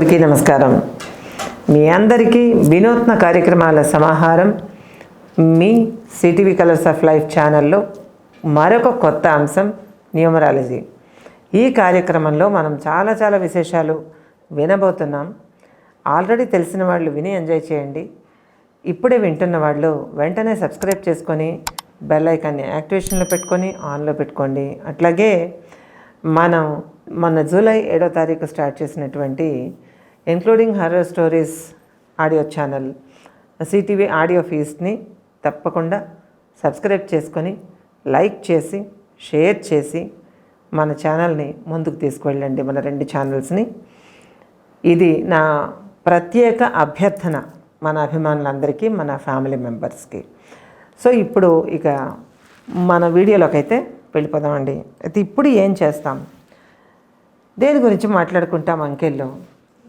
అందరికీ నమస్కారం. మీ అందరికీ వినూత్న కార్యక్రమాల సమాహారం మీ సిటీవీ కలర్స్ ఆఫ్ లైఫ్ ఛానల్లో మరొక కొత్త అంశం న్యూమరాలజీ. ఈ కార్యక్రమంలో మనం చాలా చాలా విశేషాలు వినబోతున్నాం. ఆల్రెడీ తెలిసిన వాళ్ళు విని ఎంజాయ్ చేయండి. ఇప్పుడే వింటున్న వాళ్ళు వెంటనే సబ్స్క్రైబ్ చేసుకొని బెల్ ఐకాన్ని యాక్టివేషన్లో పెట్టుకొని ఆన్లో పెట్టుకోండి. అట్లాగే మనం మొన్న జూలై ఏడో తారీఖు స్టార్ట్ చేసినటువంటి including horror stories audio channel CTV audio ఫీస్ని తప్పకుండా సబ్స్క్రైబ్ చేసుకొని లైక్ చేసి షేర్ చేసి మన ఛానల్ని ముందుకు తీసుకువెళ్ళండి మన రెండు ఛానల్స్ని ఇది నా ప్రత్యేక అభ్యర్థన మన అభిమానులందరికీ మన ఫ్యామిలీ మెంబర్స్కి సో ఇప్పుడు ఇక మన వీడియోలోకి అయితే వెళ్ళిపోదామండి. అయితే ఇప్పుడు ఏం చేస్తాం? దేని గురించి మాట్లాడుకుంటాం అంకెల్లో?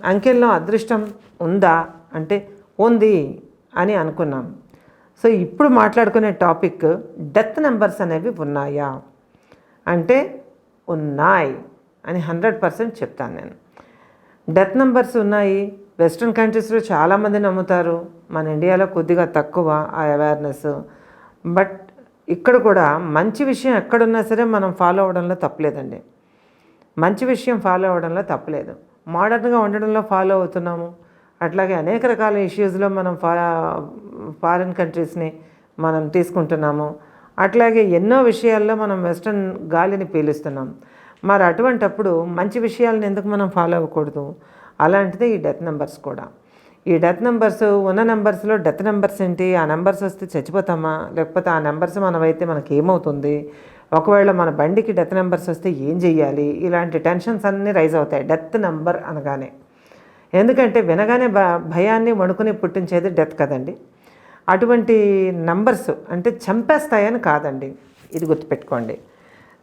అంకెల్లో అదృష్టం ఉందా అంటే ఉంది అని అనుకున్నాం. సో ఇప్పుడు మాట్లాడుకునే టాపిక్ డెత్ నెంబర్స్ అనేవి ఉన్నాయా? అంటే ఉన్నాయి అని హండ్రెడ్ పర్సెంట్ చెప్తాను నేను. డెత్ నెంబర్స్ ఉన్నాయి. వెస్ట్రన్ కంట్రీస్లో చాలామంది నమ్ముతారు. మన ఇండియాలో కొద్దిగా తక్కువ ఆ అవేర్నెస్. బట్ ఇక్కడ కూడా మంచి విషయం ఎక్కడున్నా సరే మనం ఫాలో అవ్వడంలో తప్పలేదండి. మంచి విషయం ఫాలో అవ్వడంలో తప్పలేదు. మోడర్న్గా ఉండడంలో ఫాలో అవుతున్నాము. అట్లాగే అనేక రకాల ఇష్యూస్లో మనం ఫా ఫారిన్ కంట్రీస్ని మనం తీసుకుంటున్నాము. అట్లాగే ఎన్నో విషయాల్లో మనం వెస్ట్రన్ గాలిని పీలుస్తున్నాం. మరి అటువంటప్పుడు మంచి విషయాలను ఎందుకు మనం ఫాలో అవ్వకూడదు? అలాంటిదే ఈ డెత్ నెంబర్స్ కూడా. ఈ డెత్ నెంబర్స్ ఉన్న నెంబర్స్లో డెత్ నెంబర్స్ ఏంటి? ఆ నెంబర్స్ వస్తే చచ్చిపోతామా? లేకపోతే ఆ నెంబర్స్ మనమైతే మనకి ఏమవుతుంది ఒకవేళ మన బండికి డెత్ నెంబర్స్ వస్తే ఏం చేయాలి ఇలాంటి టెన్షన్స్ అన్నీ రైజ్ అవుతాయి. డెత్ నెంబర్ అనగానే. ఎందుకంటే వినగానే భ భయాన్ని వణుకుని పుట్టించేది డెత్ కదండి. అటువంటి నంబర్స్ అంటే చంపేస్తాయని కాదండి. ఇది గుర్తుపెట్టుకోండి.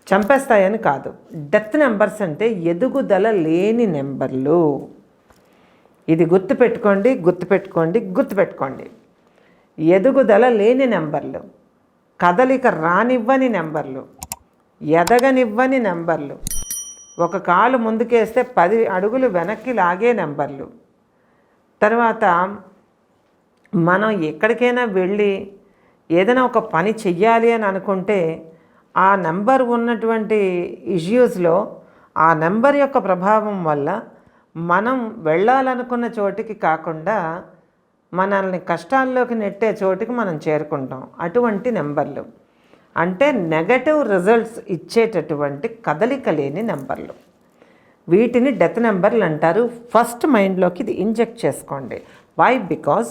చంపేస్తాయని కాదు. డెత్ నెంబర్స్ అంటే ఎదుగుదల లేని నెంబర్లు. ఇది గుర్తుపెట్టుకోండి గుర్తుపెట్టుకోండి గుర్తుపెట్టుకోండి. ఎదుగుదల లేని నెంబర్లు. కదలిక రానివ్వని నెంబర్లు. ఎదగనివ్వని నెంబర్లు. ఒక కాలు ముందుకేస్తే పది అడుగులు వెనక్కి లాగే నెంబర్లు. తర్వాత మనం ఎక్కడికైనా వెళ్ళి ఏదైనా ఒక పని చెయ్యాలి అని అనుకుంటే ఆ నెంబర్ ఉన్నటువంటి ఇష్యూస్లో ఆ నెంబర్ యొక్క ప్రభావం వల్ల మనం వెళ్ళాలనుకున్న చోటికి కాకుండా మనల్ని కష్టాల్లోకి నెట్టే చోటికి మనం చేరుకుంటాం. అటువంటి నెంబర్లు. అంటే నెగటివ్ రిజల్ట్స్ ఇచ్చేటటువంటి కదలిక లేని నెంబర్లు వీటిని డెత్ నెంబర్లు అంటారు. ఫస్ట్ మైండ్లోకి ఇది ఇంజెక్ట్ చేసుకోండి. వై బికాస్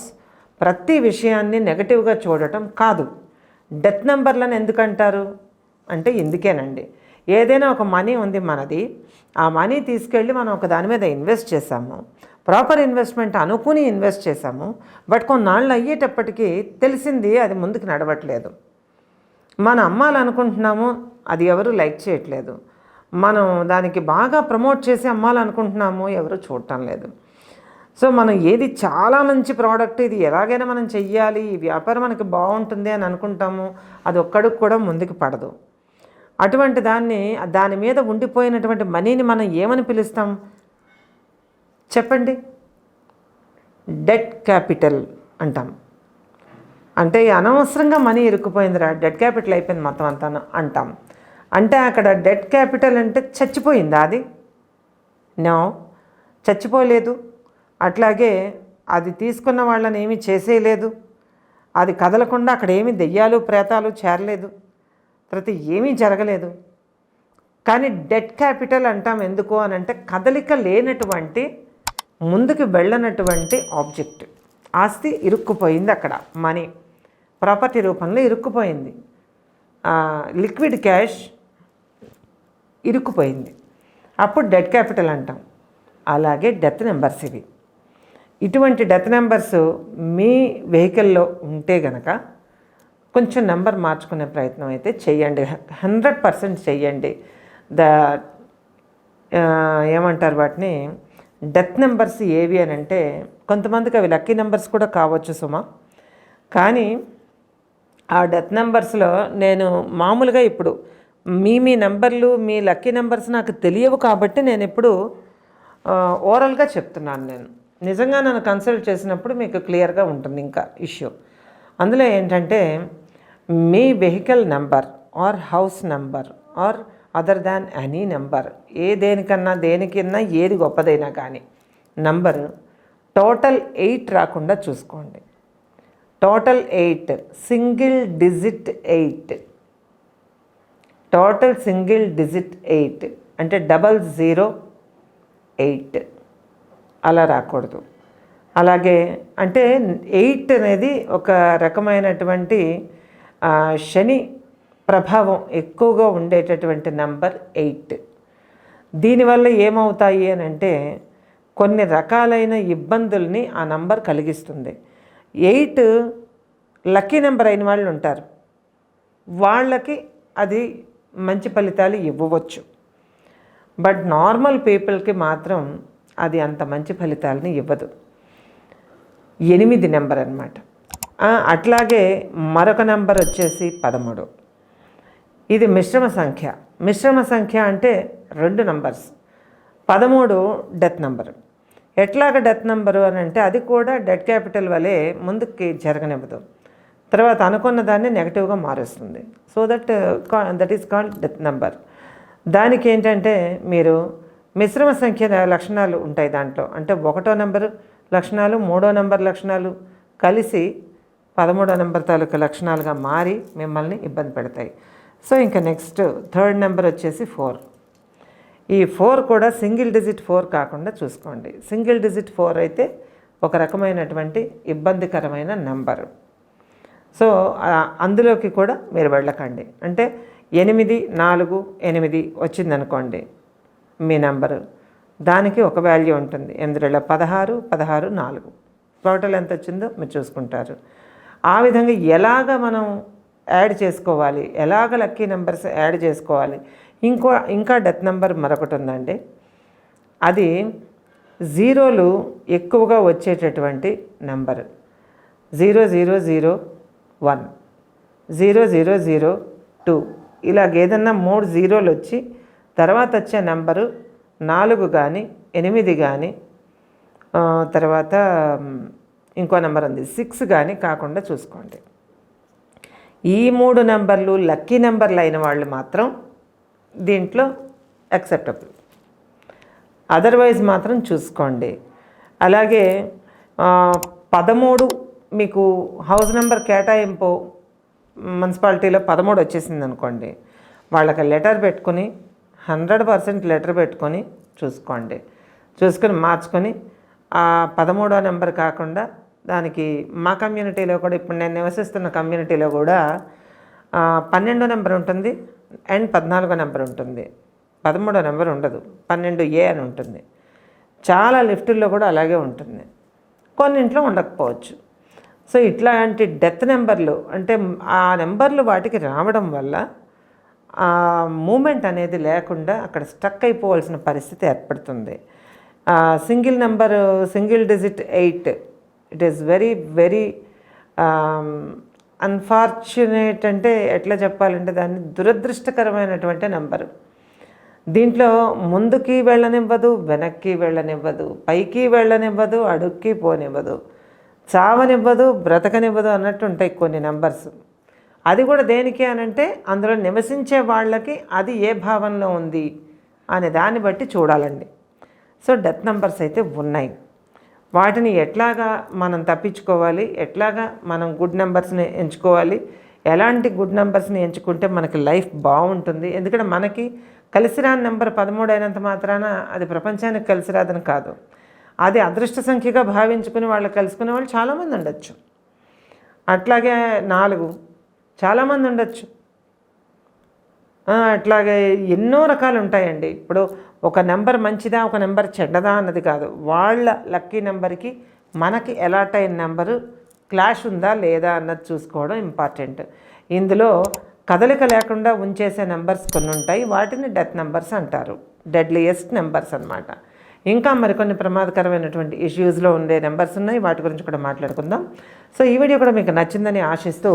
ప్రతి విషయాన్ని నెగటివ్గా చూడటం కాదు. డెత్ నెంబర్లను ఎందుకంటారు అంటే ఎందుకేనండి? ఏదైనా ఒక మనీ ఉంది మనది. ఆ మనీ తీసుకెళ్ళి మనం ఒక దాని మీద ఇన్వెస్ట్ చేసాము ప్రాపర్ ఇన్వెస్ట్మెంట్ అనుకుని ఇన్వెస్ట్ చేసాము బట్ కొన్నాళ్ళు అయ్యేటప్పటికీ తెలిసింది అది ముందుకు నడవట్లేదు. మన అమ్మాలనుకుంటున్నాము అది ఎవరు లైక్ చేయట్లేదు. మనం దానికి బాగా ప్రమోట్ చేసి అమ్మాలనుకుంటున్నాము ఎవరు చూడటం లేదు. సో మనం ఏది చాలా మంచి ప్రోడక్ట్ ఇది ఎలాగైనా మనం చెయ్యాలి ఈ వ్యాపారం మనకి బాగుంటుంది అని అనుకుంటాము అది ఒక్కడికి కూడా ముందుకు పడదు. అటువంటి దాన్ని దాని మీద ఉండిపోయినటువంటి మనీని మనం ఏమని పిలుస్తాం? చెప్పండి. డెట్ క్యాపిటల్ అంటాం. అంటే అనవసరంగా మనీ ఇరుక్కుపోయిందిరా. డెట్ క్యాపిటల్ అయిపోయింది మొత్తం అంతా అంటాం. అంటే అక్కడ డెట్ క్యాపిటల్ అంటే చచ్చిపోయిందా అది? నో చచ్చిపోలేదు. అట్లాగే అది తీసుకున్న వాళ్ళని ఏమీ చేసేయలేదు. అది కదలకుండా అక్కడ ఏమి దెయ్యాలు ప్రేతాలు చేరలేదు. తర్వాత ఏమీ జరగలేదు. కానీ డెట్ క్యాపిటల్ అంటాం ఎందుకు అని అంటే కదలిక లేనటువంటి ముందుకు వెళ్ళనటువంటి ఆబ్జెక్ట్ ఆస్తి ఇరుక్కుపోయింది అక్కడ. మనీ ప్రాపర్టీ రూపంలో ఇరుక్కుపోయింది. Liquid cash ఇరుక్కుపోయింది. అప్పుడు డెట్ క్యాపిటల్ అంటాం. అలాగే డెత్ నెంబర్స్ ఇవి. ఇటువంటి డెత్ నెంబర్స్ మీ వెహికల్లో ఉంటే గనక కొంచెం నెంబర్ మార్చుకునే ప్రయత్నం అయితే చేయండి. హండ్రెడ్ పర్సెంట్ చేయండి. ద ఏమంటారు వాటిని? డెత్ నెంబర్స్ ఏవి అని అంటే కొంతమందికి అవి లక్కీ నెంబర్స్ కూడా కావచ్చు సుమా. కానీ ఆ డెత్ నెంబర్స్లో నేను మామూలుగా ఇప్పుడు మీ మీ నెంబర్లు మీ లక్కీ నెంబర్స్ నాకు తెలియవు కాబట్టి నేను ఇప్పుడు ఓరల్గా చెప్తున్నాను నేను. నిజంగా నన్ను కన్సల్ట్ చేసినప్పుడు మీకు క్లియర్గా ఉంటుంది ఇంకా ఇష్యూ. అందులో ఏంటంటే మీ vehicle number or house number or other than any number ఏ దేనికన్నా దేనికన్నా ఏది గొప్పదైనా కానీ నంబరు టోటల్ ఎయిట్ రాకుండా చూసుకోండి. Total eight single digit eight total single digit eight అంటే డబల్ జీరో ఎయిట్ అలా రాకూడదు. అలాగే అంటే ఎయిట్ అనేది ఒక రకమైనటువంటి శని ప్రభావం ఎక్కువగా ఉండేటటువంటి నంబర్ ఎయిట్ దీనివల్ల ఏమవుతాయి అని అంటే కొన్ని రకాలైన ఇబ్బందుల్ని ఆ నంబర్ కలిగిస్తుంది. ఎయిట్ లక్కీ నెంబర్ అయిన వాళ్ళు ఉంటారు. వాళ్ళకి అది మంచి ఫలితాలు ఇవ్వవచ్చు. బట్ నార్మల్ పీపుల్కి మాత్రం అది అంత మంచి ఫలితాలని ఇవ్వదు. ఎనిమిది నెంబర్ అనమాట అట్లాగే మరొక నెంబర్ వచ్చేసి పదమూడు. ఇది మిశ్రమ సంఖ్య. మిశ్రమ సంఖ్య అంటే రెండు నంబర్స్. పదమూడు డెత్ నెంబర్. ఎట్లాగ డెత్ నెంబరు అని అంటే అది కూడా డెట్ క్యాపిటల్ వలె ముందుకి జరగనివ్వదు. తర్వాత అనుకున్న దాన్ని నెగటివ్గా మారుస్తుంది. So that that is called death number. దానికి ఏంటంటే మీరు మిశ్రమ సంఖ్య లక్షణాలు ఉంటాయి దాంట్లో. అంటే ఒకటో నెంబర్ లక్షణాలు మూడో నెంబర్ లక్షణాలు కలిసి పదమూడో నెంబర్ తాలూకా లక్షణాలుగా మారి మిమ్మల్ని ఇబ్బంది పెడతాయి. సో ఇంకా నెక్స్ట్ థర్డ్ నెంబర్ వచ్చేసి ఫోర్. ఈ ఫోర్ కూడా సింగిల్ డిజిట్ ఫోర్ కాకుండా చూసుకోండి. సింగిల్ డిజిట్ ఫోర్ అయితే ఒక రకమైనటువంటి ఇబ్బందికరమైన నెంబరు. సో అందులోకి కూడా మీరు వెళ్ళకండి. అంటే ఎనిమిది నాలుగు ఎనిమిది వచ్చిందనుకోండి మీ నెంబరు. దానికి ఒక వాల్యూ ఉంటుంది. ఎనిమిదిలో పదహారు పదహారు నాలుగు. టోటల్ ఎంత వచ్చిందో మీరు చూసుకుంటారు. ఆ విధంగా ఎలాగ మనం యాడ్ చేసుకోవాలి? ఎలాగ లక్కీ నెంబర్స్ యాడ్ చేసుకోవాలి? ఇంకో ఇంకా డెత్ నెంబర్ మరొకటి ఉందండి. అది జీరోలు ఎక్కువగా వచ్చేటటువంటి number. Zero zero zero one. Zero zero zero two. ఇలాగ ఏదన్నా మూడు జీరోలు వచ్చి తర్వాత వచ్చే నెంబరు నాలుగు కానీ ఎనిమిది కానీ తర్వాత ఇంకో నెంబర్ ఉంది. సిక్స్ కానీ కాకుండా చూసుకోండి. ఈ మూడు నెంబర్లు లక్కీ నెంబర్లు అయిన వాళ్ళు మాత్రం దీంట్లో యాక్సెప్టబుల్ అదర్వైజ్ మాత్రం చూసుకోండి. అలాగే పదమూడు మీకు హౌస్ నెంబర్ కేటాయింపు మున్సిపాలిటీలో పదమూడు వచ్చేసింది అనుకోండి. వాళ్ళకి లెటర్ పెట్టుకుని హండ్రెడ్ పర్సెంట్ లెటర్ పెట్టుకొని చూసుకోండి. చూసుకొని మార్చుకొని ఆ పదమూడో నెంబర్ కాకుండా దానికి మా కమ్యూనిటీలో కూడా ఇప్పుడు నేను నివసిస్తున్న కమ్యూనిటీలో కూడా పన్నెండో నెంబర్ ఉంటుంది. అండ్ పద్నాలుగో నెంబర్ ఉంటుంది. పదమూడో నెంబర్ ఉండదు. పన్నెండు ఏ అని ఉంటుంది. చాలా లిఫ్టుల్లో కూడా అలాగే ఉంటుంది. కొన్నింట్లో ఉండకపోవచ్చు. సో ఇట్లాంటి డెత్ నెంబర్లు అంటే ఆ నెంబర్లు వాటికి రావడం వల్ల ఆ మూమెంట్ అనేది లేకుండా అక్కడ స్టక్ అయిపోవాల్సిన పరిస్థితి ఏర్పడుతుంది. Single number single digit eight it is very very unfortunate అంటే ఎట్లా చెప్పాలంటే దాన్ని దురదృష్టకరమైనటువంటి నెంబరు దీంట్లో ముందుకి వెళ్ళనివ్వదు వెనక్కి వెళ్ళనివ్వదు పైకి వెళ్ళనివ్వదు అడుక్కి పోనివ్వదు చావనివ్వదు బ్రతకనివ్వదు అన్నట్టు ఉంటాయి కొన్ని నెంబర్స్ అది కూడా దేనికి అనంటే అందులో నివసించే వాళ్ళకి అది ఏ భావంలో ఉంది అనే దాన్ని బట్టి చూడాలండి. సో డెత్ నెంబర్స్ అయితే ఉన్నాయి. వాటిని ఎట్లాగా మనం తప్పించుకోవాలి ఎట్లాగా మనం గుడ్ నెంబర్స్ని ఎంచుకోవాలి ఎలాంటి గుడ్ నెంబర్స్ని ఎంచుకుంటే మనకి లైఫ్ బాగుంటుంది. ఎందుకంటే మనకి కలిసిరాని నెంబర్ పదమూడు అయినంత మాత్రాన అది ప్రపంచానికి కలిసి రాదని కాదు. అది అదృష్ట సంఖ్యగా భావించుకుని వాళ్ళు కలుసుకునే వాళ్ళు చాలామంది ఉండొచ్చు. అట్లాగే నాలుగు చాలామంది ఉండొచ్చు. అట్లాగే ఎన్నో రకాలు ఉంటాయండి ఇప్పుడు ఒక నెంబర్ మంచిదా ఒక నెంబర్ చెడ్డదా అన్నది కాదు. వాళ్ళ లక్కీ నెంబర్కి మనకి ఎలాట్ అయిన నెంబరు క్లాష్ ఉందా లేదా అన్నది చూసుకోవడం ఇంపార్టెంట్. ఇందులో కదలిక లేకుండా ఉంచేసే నెంబర్స్ కొన్ని ఉంటాయి వాటిని డెత్ నెంబర్స్ అంటారు. డెడ్లియెస్ట్ నెంబర్స్ అన్నమాట. ఇంకా మరికొన్ని ప్రమాదకరమైనటువంటి ఇష్యూస్లో ఉండే నెంబర్స్ ఉన్నాయి. వాటి గురించి కూడా మాట్లాడుకుందాం. సో ఈ వీడియో కూడా మీకు నచ్చిందని ఆశిస్తూ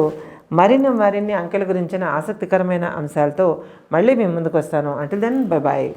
మరిన్ని మరిన్ని అంకెల గురించిన ఆసక్తికరమైన అంశాలతో మళ్ళీ మేము ముందుకు వస్తాను అంటిల్ దెన్ బై బాయ్